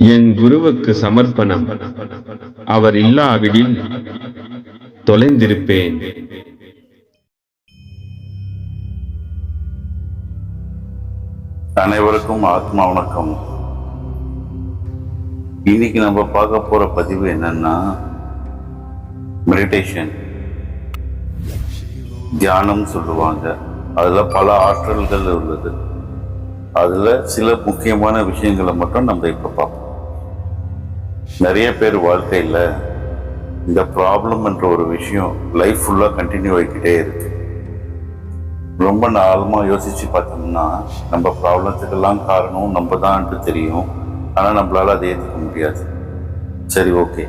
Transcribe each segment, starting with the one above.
என் குருவுக்கு சமர்ப்பணம். அவர் இல்லாவிடில் தொலைந்திருப்பேன். அனைவருக்கும் ஆத்மா வணக்கம். இன்னைக்கு நம்ம பார்க்க போற பதிவு என்னன்னா மெடிடேஷன் தியானம் சொல்லுவாங்க. அதுல பல ஆற்றல்கள் உள்ளது. அதுல சில முக்கியமான விஷயங்களை மட்டும் நம்ம இப்ப பார்ப்போம். நிறைய பேர் வாழ்க்கையில் இந்த ப்ராப்ளம் என்ற ஒரு விஷயம் லைஃப் ஃபுல்லாக கண்டினியூ ஆகிக்கிட்டே இருக்கு. ரொம்ப ஆழமா யோசித்து பார்த்தோம்னா நம்ம ப்ராப்ளத்துக்கெல்லாம் காரணம் நம்ம தான்ட்டு தெரியும். ஆனால் நம்மளால் அதை ஏற்றுக்க முடியாது. சரி ஓகே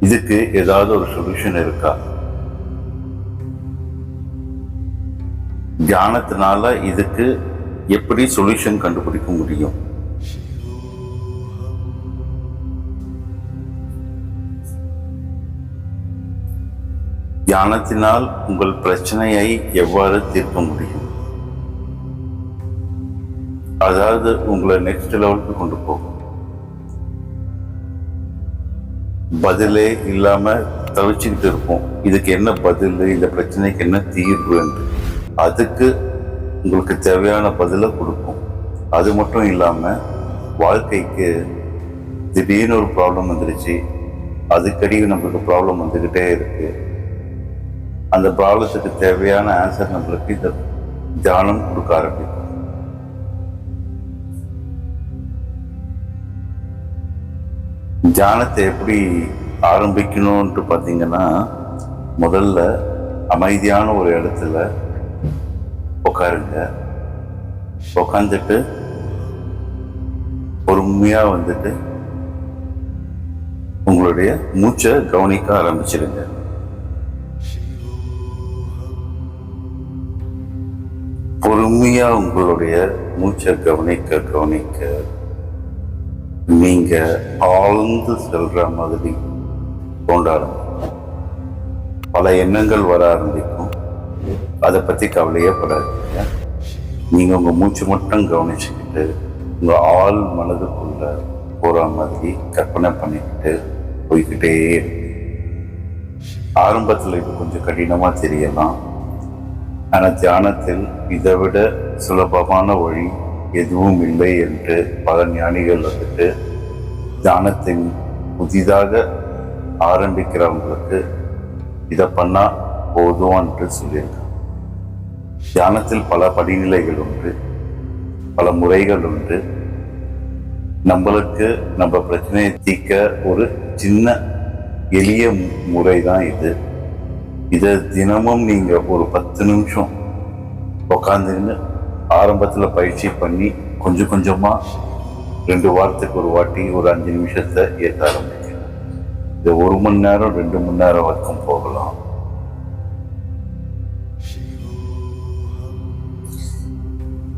இதுக்கு ஏதாவது ஒரு சொல்யூஷன் இருக்கா? தியானத்தினால இதுக்கு எப்படி சொல்யூஷன் கண்டுபிடிக்க முடியும்? தியானத்தினால் உங்கள் பிரச்சனையை எவ்வாறு தீர்க்க முடியும்? அதாவது உங்களை நெக்ஸ்ட் லெவலுக்கு கொண்டு போகும். பதிலே இல்லாம தவிச்சுக்கிட்டு இருப்போம். இதுக்கு என்ன பதில்? இந்த பிரச்சனைக்கு என்ன தீர்வு என்று. அதுக்கு உங்களுக்கு தேவையான பதிலை கொடுக்கும். அது மட்டும் இல்லாம வாழ்க்கைக்கு திடீர்னு ஒரு ப்ராப்ளம் வந்துருச்சு. அதுக்கடி நம்மளுக்கு ப்ராப்ளம் வந்துக்கிட்டே இருக்குது அந்த ப்ராப்ளத்துக்கு தேவையான ஆன்சர் நம்மளுக்கு இந்த தியானம் கொடுக்க ஆரம்பிக்கும். தியானத்தை எப்படி ஆரம்பிக்கணும்ன்ட்டு பார்த்தீங்கன்னா முதல்ல அமைதியான ஒரு இடத்துல உட்காருங்க உட்காந்துட்டு பொறுமையாக வந்துட்டு உங்களுடைய மூச்சை கவனிக்க ஆரம்பிச்சிடுங்க. உண்மையாக உங்களுடைய மூச்சை கவனிக்க கவனிக்க நீங்க ஆழ்ந்து செல்ற மாதிரி தோண்ட ஆரம்பிக்கும் பல எண்ணங்கள் வர ஆரம்பிக்கும். அதை பத்தி கவலையே படாதீங்க. நீங்க உங்க மூச்சு மட்டும் கவனிச்சுக்கிட்டு உங்க ஆள் மனதுக்குள்ள போற மாதிரி கற்பனை பண்ணிக்கிட்டு போய்கிட்டே இருங்க. ஆரம்பத்தில் இது கொஞ்சம் கடினமா தெரியலாம். ஆனால் தியானத்தில் இதை விட சுலபமான வழி எதுவும் இல்லை என்று பல ஞானிகள் வந்துட்டு தியானத்தை புதிதாக ஆரம்பிக்கிறவங்களுக்கு இதை பண்ணால் போதும் என்று சொல்லியிருக்காங்க. தியானத்தில் பல படிநிலைகள் உண்டு பல முறைகள் உண்டு. நம்மளுக்கு நம்ம பிரச்சனையை தீர்க்க ஒரு சின்ன எளிய முறை தான் இது. இதை தினமும் நீங்கள் ஒரு பத்து நிமிஷம் உக்காந்துருந்து ஆரம்பத்தில் பயிற்சி பண்ணி கொஞ்சம் கொஞ்சமாக ரெண்டு வாரத்துக்கு ஒரு வாட்டி ஒரு அஞ்சு நிமிஷத்தை ஏற்ற ஆரம்பிக்கணும். இது ஒரு மணி நேரம் ரெண்டு மணி நேரம் வரைக்கும் போகலாம்.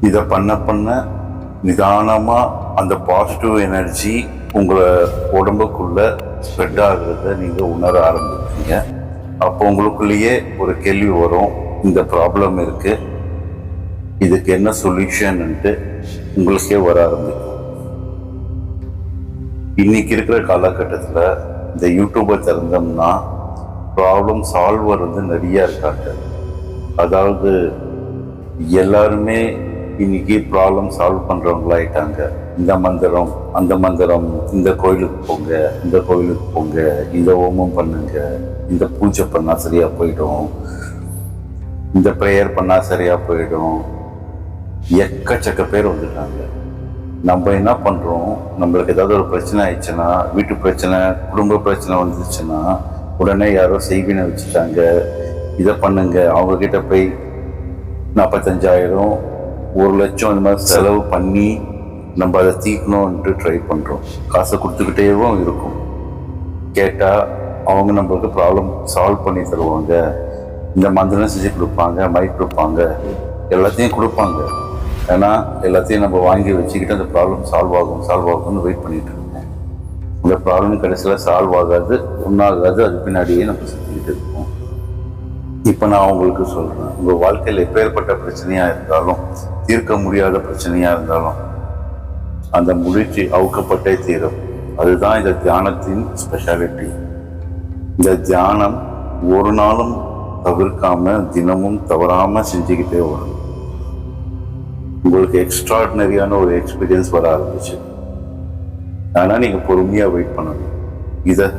இதை பண்ண பண்ண நிதானமாக அந்த பாசிட்டிவ் எனர்ஜி உங்களை உடம்புக்குள்ளே ஸ்ப்ரெட் ஆகுறத நீங்கள் உணர ஆரம்பிப்பீங்க அப்போ உங்களுக்குள்ளேயே ஒரு கேள்வி வரும். இந்த ப்ராப்ளம் இருக்கு. இதுக்கு என்ன சொல்யூஷன்ட்டு உங்களுக்கே வர ஆரம்பிக்கும். இன்னைக்கு இருக்கிற காலகட்டத்தில் இந்த யூடியூப்பை திறந்தோம்னா ப்ராப்ளம் சால்வர் வந்து நிறையா இருக்காங்க. அதாவது எல்லாருமே இன்னைக்கு ப்ராப்ளம் சால்வ் பண்ணுறவங்களாயிட்டாங்க இந்த மந்திரம் அந்த மந்திரம் இந்த கோயிலுக்கு போங்க இந்த கோயிலுக்கு போங்க இந்த ஹோமம் பண்ணுங்க இந்த பூஜை பண்ணால் சரியாக போயிடும் இந்த ப்ரேயர் பண்ணால் சரியாக போயிடும். எக்கச்சக்க பேர் வந்துட்டாங்க. நம்ம என்ன பண்ணுறோம் நம்மளுக்கு ஏதாவது ஒரு பிரச்சனை ஆயிடுச்சுன்னா வீட்டு பிரச்சனை குடும்ப பிரச்சனை வந்துச்சுன்னா உடனே யாரோ செய்வினை வச்சுட்டாங்க. இதை பண்ணுங்க. அவங்கக்கிட்ட போய் நாற்பத்தஞ்சாயிரம் ஒரு லட்சம் இந்த மாதிரி செலவு பண்ணி நம்ம அதை தீர்க்கணும்ன்ட்டு ட்ரை பண்ணுறோம் காசை கொடுத்துக்கிட்டேவும் இருக்கும். கேட்டால் அவங்க நம்மளுக்கு ப்ராப்ளம் சால்வ் பண்ணி தருவாங்க. இந்த மந்திரம் செஞ்சு கொடுப்பாங்க மைக் கொடுப்பாங்க. எல்லாத்தையும் கொடுப்பாங்க. ஏன்னா எல்லாத்தையும் நம்ம வாங்கி வச்சுக்கிட்டு அந்த ப்ராப்ளம் சால்வ் ஆகும் சால்வ் ஆகும்னு வெயிட் பண்ணிட்டு இருக்கோம். இந்த ப்ராப்ளம் கடைசியில் சால்வ் ஆகாது ஒன்றாகாது அது பின்னாடியே நம்ம சுற்றிக்கிட்டு இருக்கோம். இப்போ நான் உங்களுக்கு சொல்கிறேன் உங்கள் வாழ்க்கையில் எப்பேற்பட்ட பிரச்சனையாக இருந்தாலும் தீர்க்க முடியாத பிரச்சனையாக இருந்தாலும் அந்த முடிச்சு அவுக்கப்பட்டே தீரும். அதுதான் இந்த தியானத்தின் ஸ்பெஷாலிட்டி இந்த தியானம் ஒரு நாளும் தவிர்க்காம தினமும் தவறாம செஞ்சுக்கிட்டே வரும் உங்களுக்கு எக்ஸ்ட்ராடினரியான ஒரு எக்ஸ்பீரியன்ஸ் வர ஆரம்பிச்சு. ஆனால் நீங்க பொறுமையா வெயிட் பண்ணணும். இத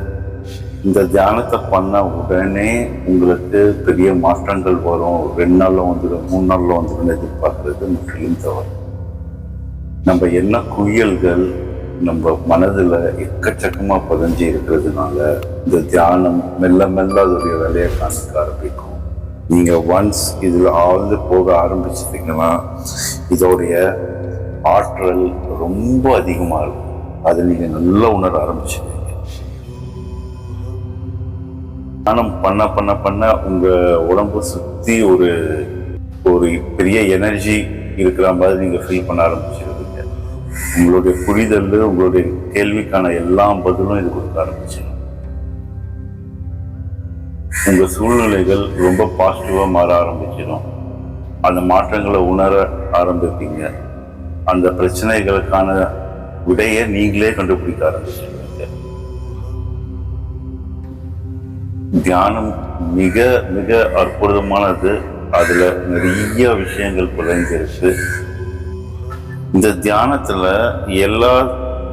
இந்த தியானத்தை பண்ண உடனே உங்களுக்கு பெரிய மாற்றங்கள் வரும். ரெண்டு நாளில் வந்துடும் மூணு நாளில் வந்துடும் எதிர்பார்க்கறது முற்றிலும் தவறு. நம்ம என்ன குயல்கள் நம்ம மனதில் எக்கச்சக்கமாக பதிஞ்சு இருக்கிறதுனால இந்த தியானம் மெல்ல மெல்ல அதோடைய வேலையை காமிக்க ஆரம்பிக்கும். நீங்கள் ஒன்ஸ் இதில் ஆழ்ந்து போக ஆரம்பிச்சிட்டிங்கன்னா இதோடைய ஆற்றல் ரொம்ப அதிகமாக இருக்கும். அதை நீங்கள் நல்லா உணர ஆரம்பிச்சிடுவீங்க. தியானம் பண்ண பண்ண பண்ண உங்கள் உடம்பு சுற்றி ஒரு ஒரு பெரிய எனர்ஜி இருக்கிற மாதிரி நீங்கள் ஃபீல் பண்ண ஆரம்பிச்சு உங்களுடைய புரிதல் உங்களுடைய கேள்விக்கான எல்லா பதிலும் இது கொடுக்க ஆரம்பிச்சிடும் உங்க சூழ்நிலைகள் ரொம்ப பாசிட்டிவா மாற ஆரம்பிச்சிடும். அந்த மாற்றங்களை உணர ஆரம்பிப்பீங்க. அந்த பிரச்சனைகளுக்கான விடையை நீங்களே கண்டுபிடிக்க ஆரம்பிச்சிடுவீங்க தியானம் மிக மிக அற்புதமானது. அதுல நிறைய விஷயங்கள் புரிஞ்சிருக்கு இந்த தியானத்துல எல்லா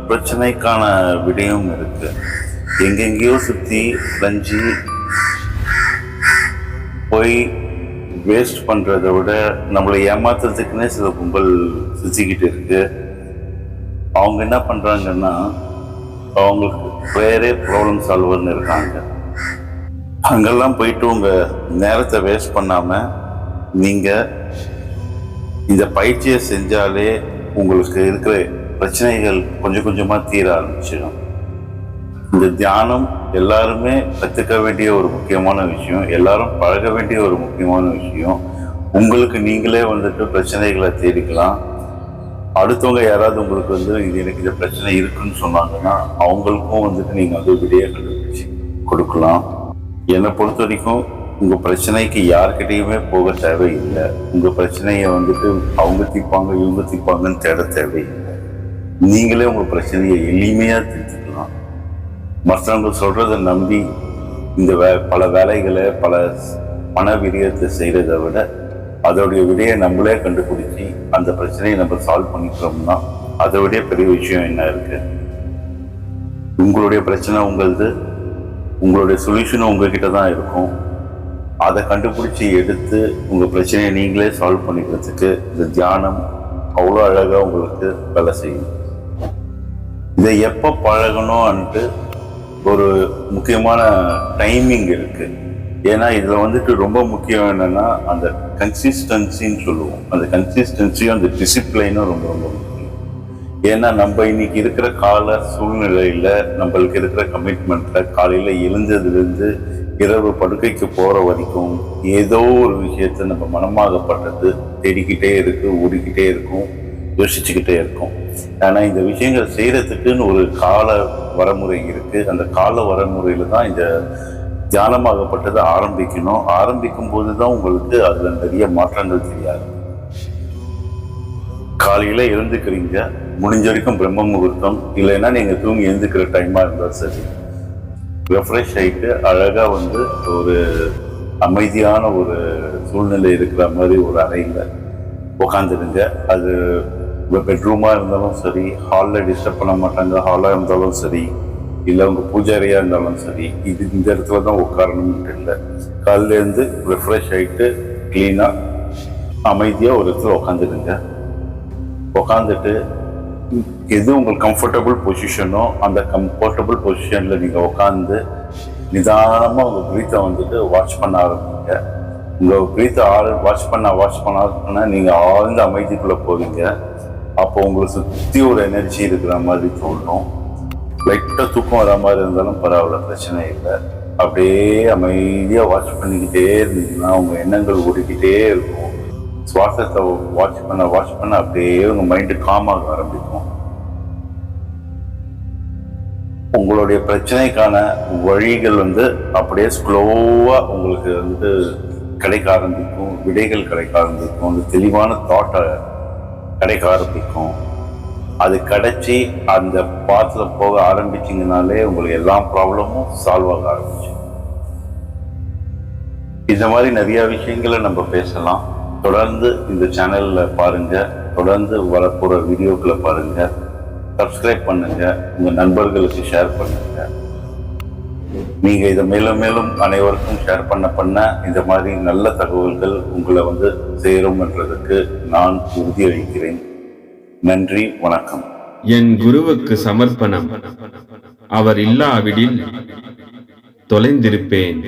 பிரச்சனைக்கான விடையும் இருக்கு. எங்கெங்கேயோ சுத்தி அலைஞ்சு போய் வேஸ்ட் பண்ணுறத விட நம்மளை ஏமாத்துறதுக்குன்னே சில கும்பல் சுத்திக்கிட்டு இருக்கு. அவங்க என்ன பண்றாங்கன்னா அவங்களுக்கு வேறே ப்ராப்ளம் சால்வர்னு இருக்காங்க. அங்கெல்லாம் போயிட்டு உங்க நேரத்தை வேஸ்ட் பண்ணாம நீங்க இந்த பயிற்சியை செஞ்சாலே உங்களுக்கு இருக்கிற பிரச்சனைகள் கொஞ்சம் கொஞ்சமா தீர ஆரம்பிச்சிடும். இந்த தியானம் எல்லாருமே கத்துக்க வேண்டிய ஒரு முக்கியமான விஷயம் எல்லாரும் பழக வேண்டிய ஒரு முக்கியமான விஷயம். உங்களுக்கு நீங்களே வந்துட்டு பிரச்சனைகளை தேடிக்கலாம். அடுத்தவங்க யாராவது உங்களுக்கு வந்து இது எனக்கு இந்த பிரச்சனை இருக்குன்னு சொன்னாங்கன்னா அவங்களுக்கும் வந்துட்டு நீங்க வந்து விடையை கண்டுபிடிச்சி கொடுக்கலாம். என்னை பொறுத்த வரைக்கும் உங்கள் பிரச்சனைக்கு யார்கிட்டையுமே போக தேவையில்லை. உங்கள் பிரச்சனையை வந்துட்டு அவங்க தீர்ப்பாங்க இவங்க தீர்ப்பாங்கன்னு தேட தேவையில்லை. நீங்களே உங்கள் பிரச்சனையை எளிமையாக தீர்த்துக்கலாம். மற்றவங்க சொல்கிறத நம்பி இந்த வே பல வேலைகளை பல பண விரியத்தை செய்கிறத விட அதோடைய விடையை நம்மளே கண்டுபிடிச்சி அந்த பிரச்சனையை நம்ம சால்வ் பண்ணிக்கிறோம்னா அதை விட பெரிய விஷயம் என்ன இருக்குது உங்களுடைய பிரச்சனை உங்களது. உங்களுடைய சொல்யூஷனும் உங்ககிட்ட தான் இருக்கும். அதை கண்டுபிடிச்சி எடுத்து உங்கள் பிரச்சனையை நீங்களே சால்வ் பண்ணிக்கிறதுக்கு இந்த தியானம் அவ்வளோ அழகாக உங்களுக்கு வேலை செய்யும். இதை எப்போ பழகணும்ன்ட்டு ஒரு முக்கியமான டைமிங் இருக்குது ஏன்னா இதில் வந்துட்டு ரொம்ப முக்கியம் என்னென்னா அந்த கன்சிஸ்டன்சின்னு சொல்லுவோம். அந்த கன்சிஸ்டன்சியும் அந்த டிசிப்ளைனும் ரொம்ப ரொம்ப முக்கியம். ஏன்னா நம்ம இன்னைக்கு இருக்கிற கால சூழ்நிலையில் நம்மளுக்கு இருக்கிற கமிட்மெண்ட்டில் காலையில் எழுந்ததுலேருந்து இரவு படுக்கைக்கு போற வரைக்கும் ஏதோ ஒரு விஷயத்த நம்ம மனமாகப்பட்டது தேடிக்கிட்டே இருக்கு ஓடிக்கிட்டே இருக்கும் யோசிச்சுக்கிட்டே இருக்கும். ஆனா இந்த விஷயங்கள் செய்யறதுக்குன்னு ஒரு கால வரமுறை இருக்கு. அந்த கால வரமுறையில தான் இந்த தியானமாகப்பட்டதை ஆரம்பிக்கணும். ஆரம்பிக்கும் போது தான் உங்களுக்கு அதுல நிறைய மாற்றங்கள் தெரியாது. காலையில எழுந்துக்கிறீங்க முடிஞ்ச வரைக்கும் பிரம்ம முகூர்த்தம். இல்லைன்னா நீங்க தூங்கி எழுந்துக்கிற டைமா இருந்தால் சரி. ரெஃப்ரெஷ் ஆகிட்டு அழகாக வந்து ஒரு அமைதியான ஒரு சூழ்நிலை இருக்கிற மாதிரி ஒரு அறையில் உட்காந்துருங்க அது பெட்ரூமாக இருந்தாலும் சரி ஹாலில் டிஸ்டர்ப் பண்ண மாட்டாங்க. ஹாலாக இருந்தாலும் சரி இல்லை உங்கள் பூஜாரியாக இருந்தாலும் சரி இது இந்த இடத்துல தான் உட்காரணும்னு இல்லை. காலையில இருந்து ரெஃப்ரெஷ் ஆகிட்டு க்ளீனாக அமைதியாக ஒரு இடத்துல உட்காந்துருங்க உட்காந்துட்டு எது உங்களுக்கு கம்ஃபர்டபுள் பொசிஷனோ அந்த கம்ஃபர்டபுள் பொசிஷனில் நீங்கள் உட்காந்து நிதானமாக உங்கள் ப்ரீத்தை வந்துட்டு வாட்ச் பண்ண ஆரம்பிங்க. உங்கள் ப்ரீத்தை ஆள் வாட்ச் பண்ண வாட்ச் பண்ண பண்ண நீங்கள் ஆழ்ந்த அமைதிக்குள்ளே போவீங்க. அப்போ உங்களை சுற்றி ஒரு எனர்ஜி இருக்கிற மாதிரி தோணும் லைட்டாக தூக்கம் வர மாதிரி இருந்தாலும் பரவாயில்ல பிரச்சனை இல்லை. அப்படியே அமைதியாக வாட்ச் பண்ணிக்கிட்டே இருந்தீங்கன்னா உங்கள் எண்ணங்கள் ஓடிக்கிட்டே இருக்கும். சுவாசத்தை வாட்ச் பண்ண வாட்ச் பண்ண அப்படியே உங்கள் மைண்டு காமாக ஆரம்பிக்கும். உங்களுடைய பிரச்சனைக்கான வழிகள் வந்து அப்படியே ஸ்லோவாக உங்களுக்கு வந்து கிடைக்க ஆரம்பிக்கும் விடைகள் கிடைக்க ஆரம்பிக்கும் அந்த தெளிவான தாட்டை கிடைக்க ஆரம்பிக்கும். அது கிடைச்சி அந்த பாத்தில் போக ஆரம்பிச்சிங்கனாலே உங்களுக்கு எல்லா ப்ராப்ளமும் சால்வ் ஆக ஆரம்பிச்சு இந்த மாதிரி நிறைய விஷயங்களை நம்ம பேசலாம். தொடர்ந்து இந்த சேனல்ல பாருங்க. தொடர்ந்து வரப்போற வீடியோக்களை பாருங்க. சப்ஸ்கிரைப் பண்ணுங்க. உங்க நண்பர்களுக்கு ஷேர் பண்ணுங்க. நீங்க இதை மேலும் மேலும் அனைவருக்கும் ஷேர் பண்ண பண்ண இந்த மாதிரி நல்ல தகவல்கள் உங்களை வந்து சேரும்ன்றதுக்கு நான் உறுதியளிக்கிறேன் நன்றி வணக்கம். என் குருவுக்கு சமர்ப்பணம். அவர் இல்லாவிடில் தொலைந்திருப்பேன்.